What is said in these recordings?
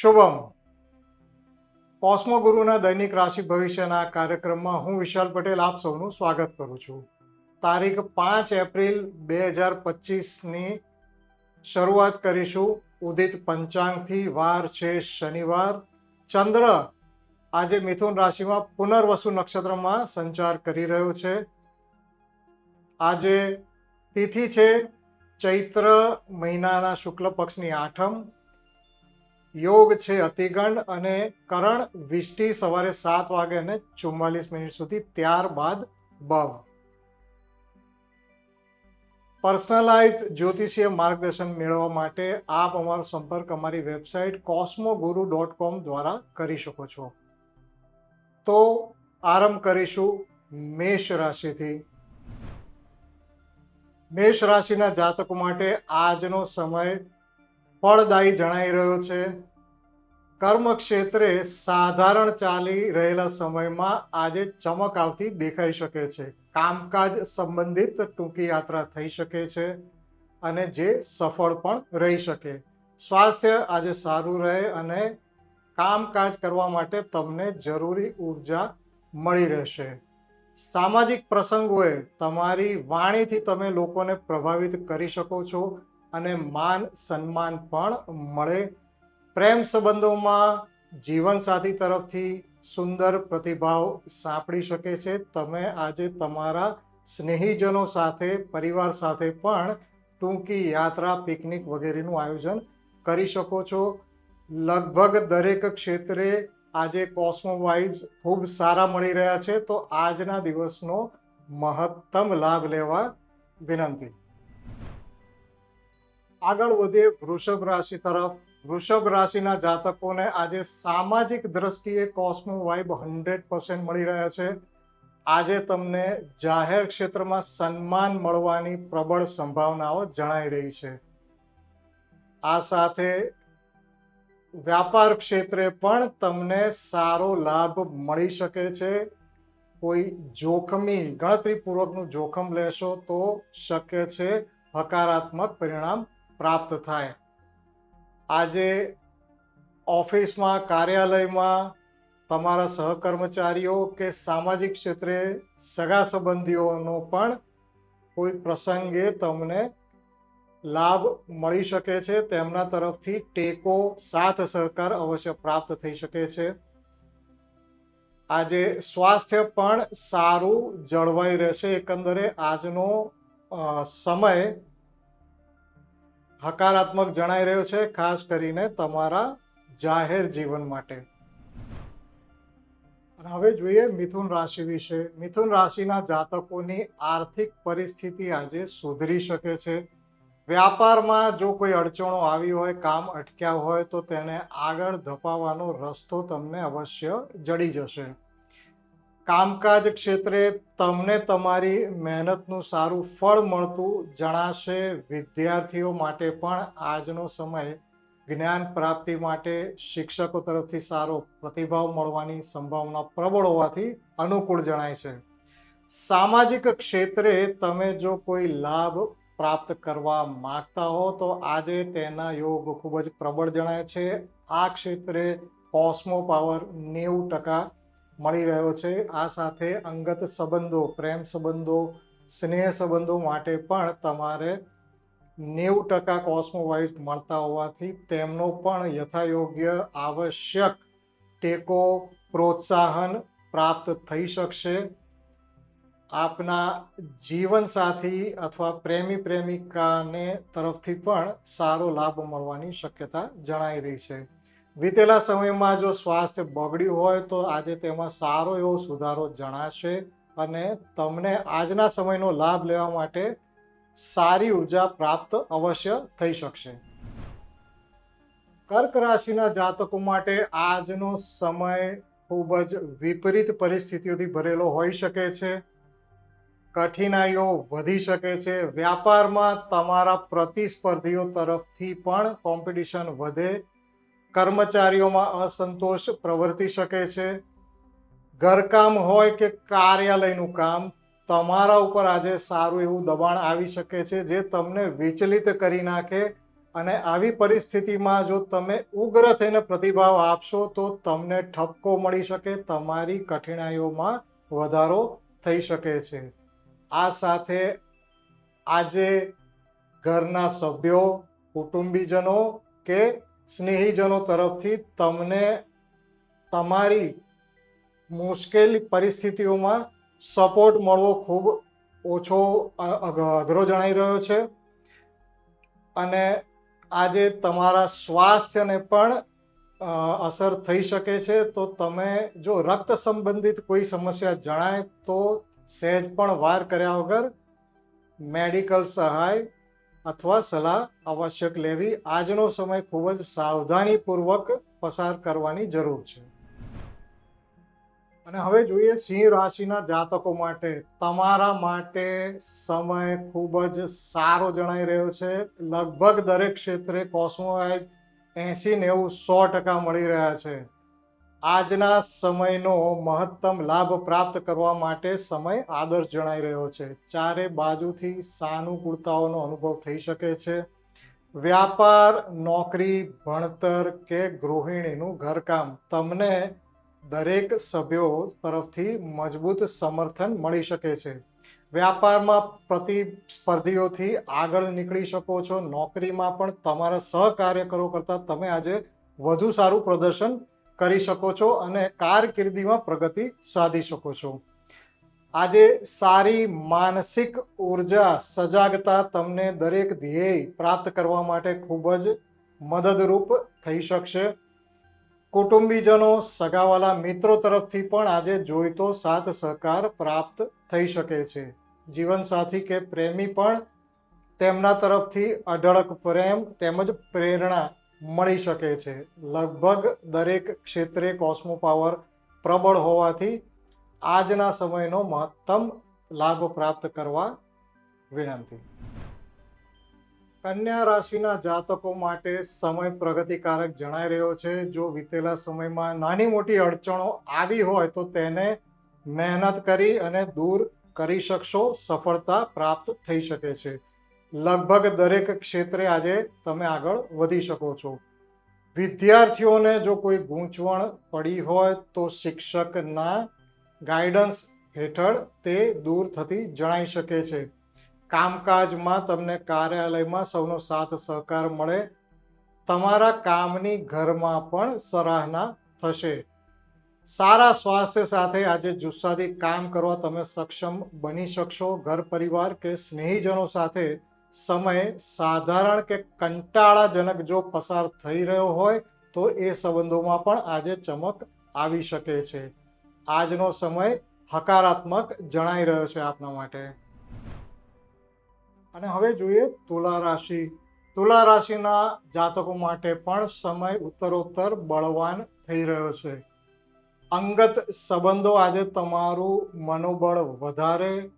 શુભમ. કોસ્મો ગુરુના દૈનિક રાશિ ભવિષ્યના કાર્યક્રમમાં હું વિશાલ પટેલ આપ સૌનું સ્વાગત કરું છું. તારીખ પાંચ એપ્રિલ બે હજાર પચીસની શરૂઆત કરીશું. ઉદિત પંચાંગથી વાર છે શનિવાર. ચંદ્ર આજે મિથુન રાશિમાં પુનર્વસુ નક્ષત્રમાં સંચાર કરી રહ્યો છે. આજે તિથિ છે ચૈત્ર મહિનાના શુક્લ પક્ષની આઠમ. યોગ છે અતિગંડ અને કરણ વિષ્ટિ સવારે સાત વાગે અને ચુમ્માલીસ મિનિટ સુધી ત્યારબાદ બવ પર્સનલાઇઝડ જ્યોતિષીય માર્ગદર્શન મેળવવા માટે આપ અમારો સંપર્ક અમારી વેબસાઇટ કોસ્મોગુરુ ડોટ કોમ દ્વારા કરી શકો છો. તો આરંભ કરીશું મેષ રાશિથી. મેષ રાશિના જાતકો માટે આજનો સમય ફળદાયી જણાઈ રહ્યો છે. કર્મ ક્ષેત્રે સાધારણ ચાલી રહેલા સમયમાં આજે ચમક આવતી દેખાઈ શકે છે. કામકાજ સંબંધિત ટૂંકી યાત્રા થઈ શકે છે અને જે સફળ પણ રહી શકે. સ્વાસ્થ્ય આજે સારું રહે અને કામકાજ કરવા માટે તમને જરૂરી ઊર્જા મળી રહેશે. સામાજિક પ્રસંગોએ તમારી વાણીથી તમે લોકોને પ્રભાવિત કરી શકો છો. અને માન સન્માન પણ મળે. પ્રેમ સંબંધોમાં જીવનસાથી તરફથી સુંદર પ્રતિભાવ સાંપડી શકે છે. તમે આજે તમારા સ્નેહીજનો સાથે, પરિવાર સાથે પણ ટૂંકી યાત્રા, પિકનિક વગેરેનું આયોજન કરી શકો છો. લગભગ દરેક ક્ષેત્રે આજે કોસ્મો વાઇબ્સ ખૂબ સારા મળી રહ્યા છે. તો આજના દિવસનો મહત્તમ લાભ લેવા વિનંતી. આગળ વધીએ વૃષભ રાશિ તરફ. વૃષભ રાશિના જાતકોને આજે સામાજિક દ્રષ્ટિએ કોસ્મો વાઇબ હંડ્રેડ પર્સન્ટ મળી રહ્યા છે. આજે તમને જાહેર ક્ષેત્રમાં સન્માન મળવાની પ્રબળ સંભાવનાઓ જણાઈ રહી છે. આ સાથે વ્યાપાર ક્ષેત્રે પણ તમને સારો લાભ મળી શકે છે. કોઈ જોખમી, ગણતરીપૂર્વકનું જોખમ લેશો તો શક્ય છે હકારાત્મક પરિણામ પ્રાપ્ત થાય. આજે ઓફિસમાં, કાર્યાલયમાં તમારા સહકર્મચારીઓ કે સામાજિક ક્ષેત્રે સગા સંબંધીઓનો પણ કોઈ પ્રસંગે તમને લાભ મળી શકે છે. તેમના તરફથી ટેકો, સાથ સહકાર અવશ્ય પ્રાપ્ત થઈ શકે છે. આજે સ્વાસ્થ્ય પણ સારું જળવાઈ રહેશે. એકંદરે આજનો સમય હકારાત્મક જણાઈ રહ્યો છે, ખાસ કરીને તમારા જાહેર જીવન માટે. હવે જોઈએ મિથુન રાશિ વિશે. મિથુન રાશિના જાતકોની આર્થિક પરિસ્થિતિ આજે સુધરી શકે છે. વ્યાપારમાં જો કોઈ અડચણો આવી હોય, કામ અટક્યા હોય, તો તેને આગળ ધપાવવાનો રસ્તો તમને અવશ્ય જડી જશે. કામકાજ ક્ષેત્રે તમને તમારી મહેનતનું સારું ફળ મળતું જણાશે વિદ્યાર્થીઓ માટે પણ આજનો સમય જ્ઞાન પ્રાપ્તિ માટે શિક્ષકો તરફથી સારો પ્રતિભાવ મળવાની સંભાવના પ્રબળ હોવાથી અનુકૂળ જણાય છે. સામાજિક ક્ષેત્રે તમે જો કોઈ લાભ પ્રાપ્ત કરવા માંગતા હો તો આજે તેના યોગ ખૂબ જ પ્રબળ જણાય છે. આ ક્ષેત્રે કોસ્મો પાવર નેવું ટકા મળી રહ્યો છે. આ સાથે અંગત સંબંધો, પ્રેમ સંબંધો, સ્નેહ સંબંધો માટે પણ તમારે નેવું ટકા કોસ્મોવાઇઝ મળતા હોવાથી તેમનો પણ યથાયોગ્ય આવશ્યક ટેકો, પ્રોત્સાહન પ્રાપ્ત થઈ શકશે. આપના જીવનસાથી અથવા પ્રેમી પ્રેમિકાને તરફથી પણ સારો લાભ મળવાની શક્યતા જણાઈ રહી છે. વીતેલા સમયમાં જો સ્વાસ્થ્ય બગડ્યું હોય તો આજે તેમાં સારો એવો સુધારો જણાશે અને તમને આજના સમયનો લાભ લેવા માટે સારી ઊર્જા પ્રાપ્ત અવશ્ય થઈ શકશે. કર્ક રાશિના જાતકો માટે આજનો સમય ખૂબ જ વિપરીત પરિસ્થિતિઓથી ભરેલો હોઈ શકે છે. કઠિનાઈઓ વધી શકે છે. વ્યાપારમાં તમારા પ્રતિસ્પર્ધીઓ તરફથી પણ કોમ્પિટિશન વધે કર્મચારીઓમાં અસંતોષ પ્રવર્તી શકે છે. ઘરકામ હોય કે કાર્યાલયનું કામ, તમારા ઉપર આજે સારું એવું દબાણ આવી શકે છે જે તમને વિચલિત કરી નાખે અને આવી પરિસ્થિતિમાં જો તમે ઉગ્ર થઈને પ્રતિભાવ આપશો તો તમને ઠપકો મળી શકે, તમારી કઠિનાઈઓમાં વધારો થઈ શકે છે. આ સાથે આજે ઘરના સભ્યો, કુટુંબીજનો કે સ્નેહીજનો તરફથી તમને તમારી મુશ્કેલ પરિસ્થિતિઓમાં સપોર્ટ મળવો ખૂબ ઓછો અઘરો જણાઈ રહ્યો છે. અને આજે તમારા સ્વાસ્થ્યને પણ અસર થઈ શકે છે. તો તમે જો રક્ત સંબંધિત કોઈ સમસ્યા જણાય તો સહેજ પણ વાર કર્યા વગર મેડિકલ સહાય અથવા સલાહ આવશ્યક લેવી આજનો સમય ખૂબ જ સાવધાનીપૂર્વક પસાર કરવાની જરૂર છે. અને હવે જોઈએ સિંહ રાશિના જાતકો માટે. તમારા માટે સમય ખૂબ જ સારો જણાઈ રહ્યો છે. લગભગ દરેક ક્ષેત્રે કોસ્મોવાઇબ એસી નેવું સો ટકા મળી રહ્યા છે. આજના સમયનો મહત્તમ લાભ પ્રાપ્ત કરવા માટે સમય આદર્શ જણાઈ રહ્યો છે. ચારે બાજુથી સાનુકૂળતાઓનો અનુભવ થઈ શકે છે. વ્યાપાર, નોકરી, ભણતર કે ગૃહિણીનું ઘરકામ તમને દરેક સભ્યો તરફથી મજબૂત સમર્થન મળી શકે છે. વ્યાપારમાં પ્રતિસ્પર્ધીઓથી આગળ નીકળી શકો છો. નોકરીમાં પણ તમારા સહકાર્યકરો કરતાં તમે આજે વધુ સારું પ્રદર્શન કરી શકો છો અને કારકિર્દીમાં પ્રગતિ સાધી શકો છો. આજે સારી માનસિક ઊર્જા, સજાગતા તમને દરેક ધ્યેય પ્રાપ્ત કરવા માટે ખૂબ જ મદદરૂપ થઈ શકશે. કુટુંબીજનો, સગાવાલા મિત્રો તરફથી પણ આજે જોઈતો સાથ સહકાર પ્રાપ્ત થઈ શકે છે. જીવનસાથી કે પ્રેમી પણ તેમના તરફથી અઢળક પ્રેમ તેમજ પ્રેરણા મળી શકે છે. લગભગ દરેક ક્ષેત્રે કોસ્મો પાવર પ્રબળ હોવાથી આજના સમયનો મહત્તમ લાભ પ્રાપ્ત કરવા વિનંતી. કન્યા રાશિના જાતકો માટે સમય પ્રગતિકારક જણાઈ રહ્યો છે. જો વીતેલા સમયમાં નાની મોટી અડચણો આવી હોય તો તેને મહેનત કરી અને દૂર કરી શકશો. સફળતા પ્રાપ્ત થઈ શકે છે. લગભગ દરેક ક્ષેત્રે આજે તમે આગળ વધી શકો છો. વિદ્યાર્થીઓને જો કોઈ ગૂંચવણ પડી હોય તો શિક્ષકના ગાઈડન્સ હેઠળ તે દૂર થતી જણાઈ શકે છે. કામકાજમાં તમને કાર્યાલયમાં સૌનો સાથ સહકાર મળે. તમારા કામની ઘરમાં પણ સરાહના થશે. સારા સ્વાસ્થ્ય સાથે આજે જુસ્સાથી કામ કરવા તમે સક્ષમ બની શકશો. ઘર પરિવાર કે સ્નેહીજનો સાથે સમય સાધારણ કે કંટાળાજનક જો પસાર થઈ રહ્યો હોય, તો એ સંબંધોમાં પણ આજે ચમક આવી શકે છે. આજનો સમય હકારાત્મક જણાઈ રહ્યો છે આપના માટે. અને હવે જોઈએ તુલા રાશિ. તુલા રાશિના જાતકો માટે પણ સમય ઉત્તરોત્તર બળવાન થઈ રહ્યો છે. અંગત સંબંધો આજે તમારું મનોબળ વધારે,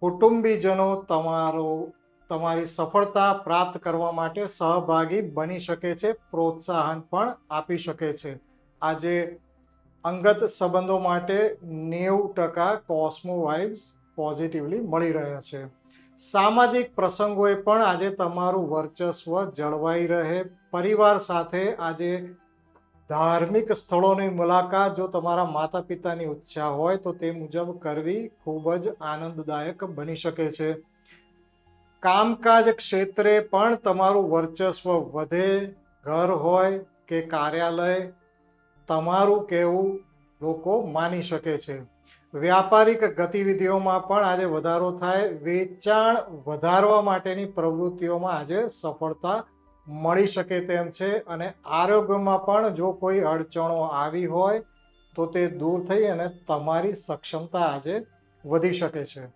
કુટુંબીજનો તમારો તમારી સફળતા પ્રાપ્ત કરવા માટે સહભાગી બની શકે છે, પ્રોત્સાહન પણ આપી શકે છે. આજે અંગત સંબંધો માટે નેવું ટકા કોસ્મો વાઇબ્સ પોઝિટિવલી મળી રહ્યા છે. સામાજિક પ્રસંગોએ પણ આજે તમારું વર્ચસ્વ જળવાઈ રહે. પરિવાર સાથે આજે ધાર્મિક સ્થળોની મુલાકાત, જો તમારા માતા પિતાની ઈચ્છા હોય, તો તે મુજબ કરવી ખૂબ જ આનંદદાયક બની શકે છે. કામકાજ ક્ષેત્રે પણ તમારું વર્ચસ્વ વધે, ઘર હોય કે કાર્યાલય, તમારું કહેવું લોકો માની શકે છે. વ્યાપારિક ગતિવિધિઓમાં પણ આજે વધારો થાય. વેચાણ વધારવા માટેની પ્રવૃત્તિઓમાં આજે સફળતા મળી શકે તેમ છે અને આરોગ્યમાં પણ જો કોઈ અડચણો આવી હોય તો તે દૂર થઈ અને તમારી સક્ષમતા આજે વધી શકે છે.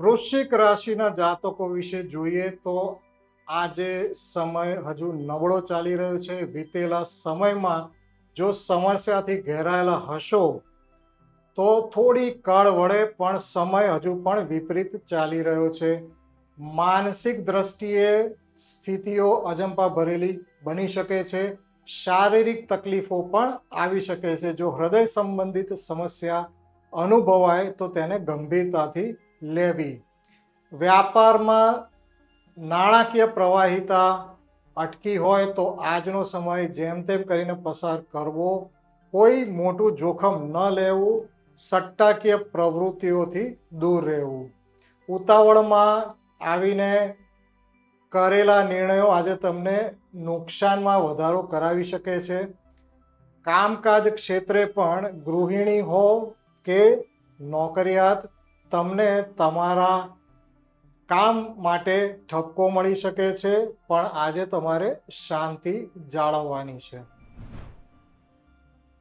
વૃશ્ચિક રાશિના જાતકો વિશે જોઈએ તો આજે સમય હજુ નબળો ચાલી રહ્યો છે. વીતેલા સમયમાં જો સમસ્યાથી ઘેરાયેલા હશો તો થોડી કળ વડે પણ સમય હજુ પણ વિપરીત ચાલી રહ્યો છે. માનસિક દ્રષ્ટિએ સ્થિતિઓ અજંપા ભરેલી બની શકે છે. શારીરિક તકલીફો પણ આવી શકે છે. જો હૃદય સંબંધિત સમસ્યા અનુભવાય તો તેને ગંભીરતાથી લેવી. વ્યાપારમાં નાણાકીય પ્રવાહિતા અટકી હોય તો આજનો સમય જેમ તેમ કરીને પસાર કરવો, કોઈ મોટું જોખમ ન લેવું, સટ્ટાકીય પ્રવૃત્તિઓથી દૂર રહેવું. ઉતાવળમાં આવીને કરેલા નિર્ણયો આજે તમને નુકસાનમાં વધારો કરાવી શકે છે. કામકાજ ક્ષેત્રે પણ ગૃહિણી હો કે નોકરિયાત તમને તમારા કામ માટે ઠપકો મળી શકે છે, પણ આજે તમારે શાંતિ જાળવવાની છે.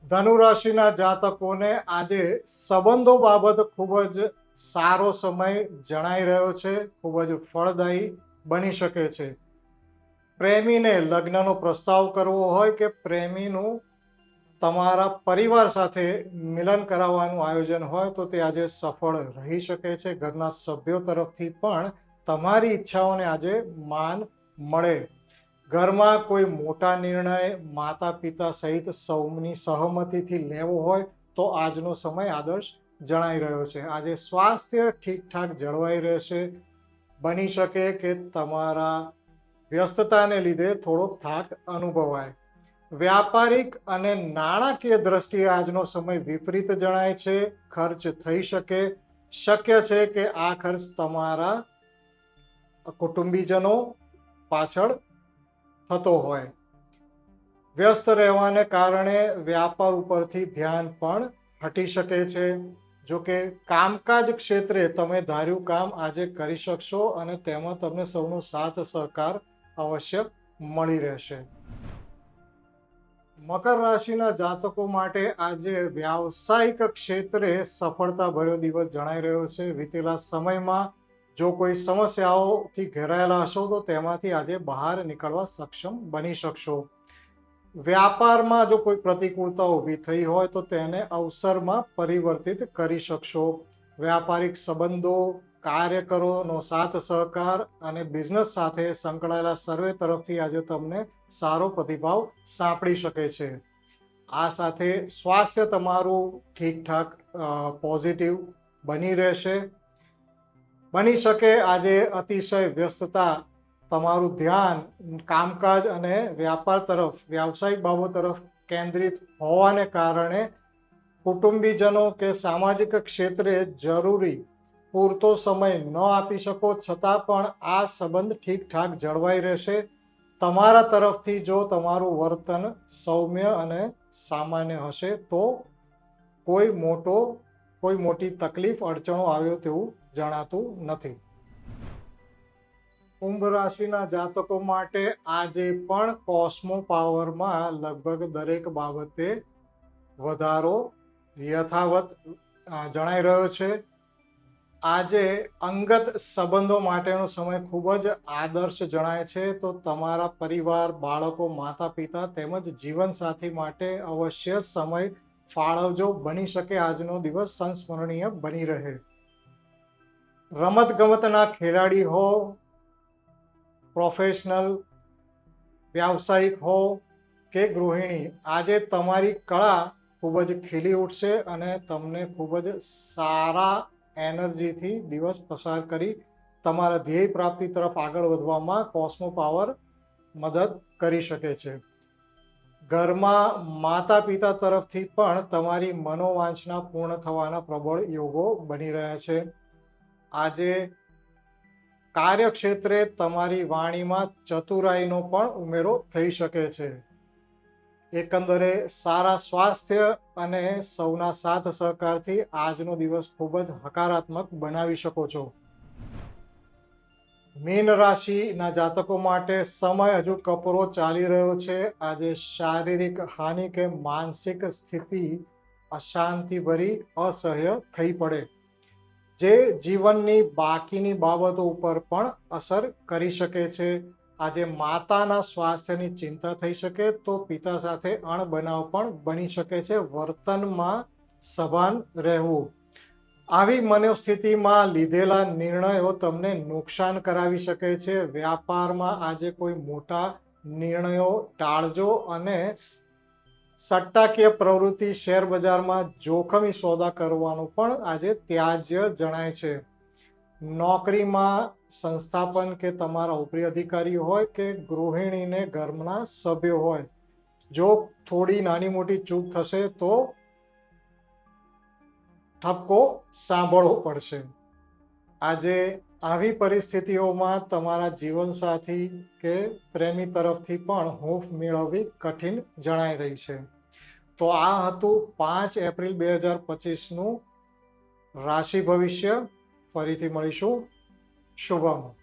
ધનુ રાશિના જાતકોને આજે સંબંધો બાબત ખૂબ જ સારો સમય જણાઈ રહ્યો છે, ખૂબ જ ફળદાયી બની શકે છે. પ્રેમીને લગ્નનો પ્રસ્તાવ કરવો હોય કે પ્રેમીનું તમારા પરિવાર સાથે મિલન કરાવવાનું આયોજન હોય તો તે આજે સફળ રહી શકે છે. ઘરના સભ્યો તરફથી પણ તમારી ઈચ્છાઓને આજે માન મળે. ઘરમાં કોઈ મોટા નિર્ણય માતા પિતા સહિત સૌની સહમતિથી લેવો હોય તો આજનો સમય આદર્શ જણાઈ રહ્યો છે. આજે સ્વાસ્થ્ય ઠીકઠાક જળવાઈ રહેશે. બની શકે કે તમારા વ્યસ્તતાને લીધે થોડોક થાક અનુભવાય. વ્યાપારિક અને નાણાકીય દ્રષ્ટિએ આજનો સમય વિપરીત જણાય છે. ખર્ચ થઈ શકે. શક્ય છે કે આ ખર્ચ તમારા કુટુંબીજનો પાછળ થતો હોય. વ્યસ્ત રહેવાને કારણે વ્યાપાર ઉપરથી ધ્યાન પણ હટી શકે છે. જો કે કામકાજ ક્ષેત્રે તમે ધાર્યું કામ આજે કરી શકશો અને તેમાં તમને સૌનો સાથ સહકાર અવશ્ય મળી રહેશે. મકર રાશિના જાતકો માટે આજે વ્યાવસાયિક ક્ષેત્રે સફળતા ભર્યો દિવસ જણાઈ રહ્યો છે. વીતેલા સમયમાં જો કોઈ સમસ્યાઓથી ઘેરાયેલા હશો, તો તેમાંથી આજે બહાર નીકળવા સક્ષમ બની શકશો. વ્યાપારમાં જો કોઈ પ્રતિકૂળતા ઊભી થઈ હોય, તો તેને અવસરમાં પરિવર્તિત કરી શકશો. વ્યાપારિક સંબંધો કાર્યકરોનો સાથ સહકાર અને બિઝનેસ સાથે સંકળાયેલા સર્વે તરફથી આજે તમને સારો પ્રતિભાવ સાંપડી શકે છે. આ સાથે સ્વાસ્થ્ય તમારું ઠીકઠાક પોઝિટિવ બની રહેશે. બની શકે આજે અતિશય વ્યસ્તતા, તમારું ધ્યાન, કામકાજ અને વ્યાપાર તરફ, વ્યાવસાયિક બાબતો તરફ કેન્દ્રિત હોવાને કારણે કુટુંબીજનો કે સામાજિક ક્ષેત્રે જરૂરી પૂરતો સમય ન આપી શકો, છતાં પણ આ સંબંધ ઠીકઠાક જળવાઈ રહેશે. તમારા તરફથી જો તમારું વર્તન સૌમ્ય અને સામાન્ય હશે, તો કોઈ મોટો, કોઈ મોટી તકલીફ, અડચણો આવ્યો તેવું જણાતું નથી. કુંભ રાશિના જાતકો માટે આજે પણ કોસ્મો પાવરમાં લગભગ દરેક બાબતે વધારો યથાવત જણાઈ રહ્યો છે. આજે અંગત સંબંધો માટેનો સમય ખૂબ જ આદર્શ જણાય છે. તો તમારા પરિવાર, બાળકો માતા પિતા તેમજ જીવનસાથી માટે અવશ્ય સમય ફાળવજો. બની શકે આજનો દિવસ સંસ્મરણીય બની રહે. રમત ગમતના ખેલાડી હો પ્રોફેશનલ વ્યાવસાયિક હો કે ગૃહિણી, આજે તમારી કળા ખૂબ જ ખીલી ઉઠશે અને તમને ખૂબ જ સારા એનર્જીથી દિવસ પસાર કરી તમારા ધ્યેય પ્રાપ્તિ તરફ આગળ વધવામાં કોસ્મો પાવર મદદ કરી શકે છે. ઘરમાં માતા પિતા તરફથી પણ તમારી મનોવાંછના પૂર્ણ થવાના પ્રબળ યોગો બની રહ્યા છે. આજે કાર્યક્ષેત્રે તમારી વાણીમાં ચતુરાઈનો પણ ઉમેરો થઈ શકે છે. એકંદરે સારા સ્વાસ્થ્ય અને સૌના સાથ સહકારથી આજનો દિવસ ખૂબ જ હકારાત્મક બનાવી શકો છો. મીન રાશિના જાતકો માટે સમય હજુ કપરો ચાલી રહ્યો છે. આજે શારીરિક હાનિ કે માનસિક સ્થિતિ અશાંતિભરી અસહ્ય થઈ પડે, જે જીવનની બાકીની બાબતો ઉપર પણ અસર કરી શકે છે. આજે માતાના સ્વાસ્થ્યની ચિંતા થઈ શકે તો પિતા સાથે અણબનાવ પણ બની શકે છે. વર્તનમાં સભાન રહેવું. આવી મનોસ્થિતિમાં લીધેલા નિર્ણયો તમને નુકસાન કરાવી શકે છે. વ્યાપારમાં આજે કોઈ મોટા નિર્ણયો ટાળજો અને સટ્ટાકીય પ્રવૃત્તિ શેર બજારમાં જોખમી સોદા કરવાનું પણ આજે ત્યાજ્ય જણાય છે. નોકરીમાં સંસ્થાપન કે તમારા ઉપરી અધિકારી હોય કે ગૃહિણીને ઘરના સભ્યો હોય. જો થોડી નાની મોટી ચૂક થશે તો ઠપકો સાંભળવો પડશે. આજે આવી પરિસ્થિતિઓમાં તમારા જીવનસાથી કે પ્રેમી તરફથી પણ હૂંફ મેળવવી કઠિન જણાઈ રહી છે. તો આ હતું પાંચ એપ્રિલ બે હજાર પચીસનું રાશિ ભવિષ્ય. ફરીથી મળીશું. શુભમ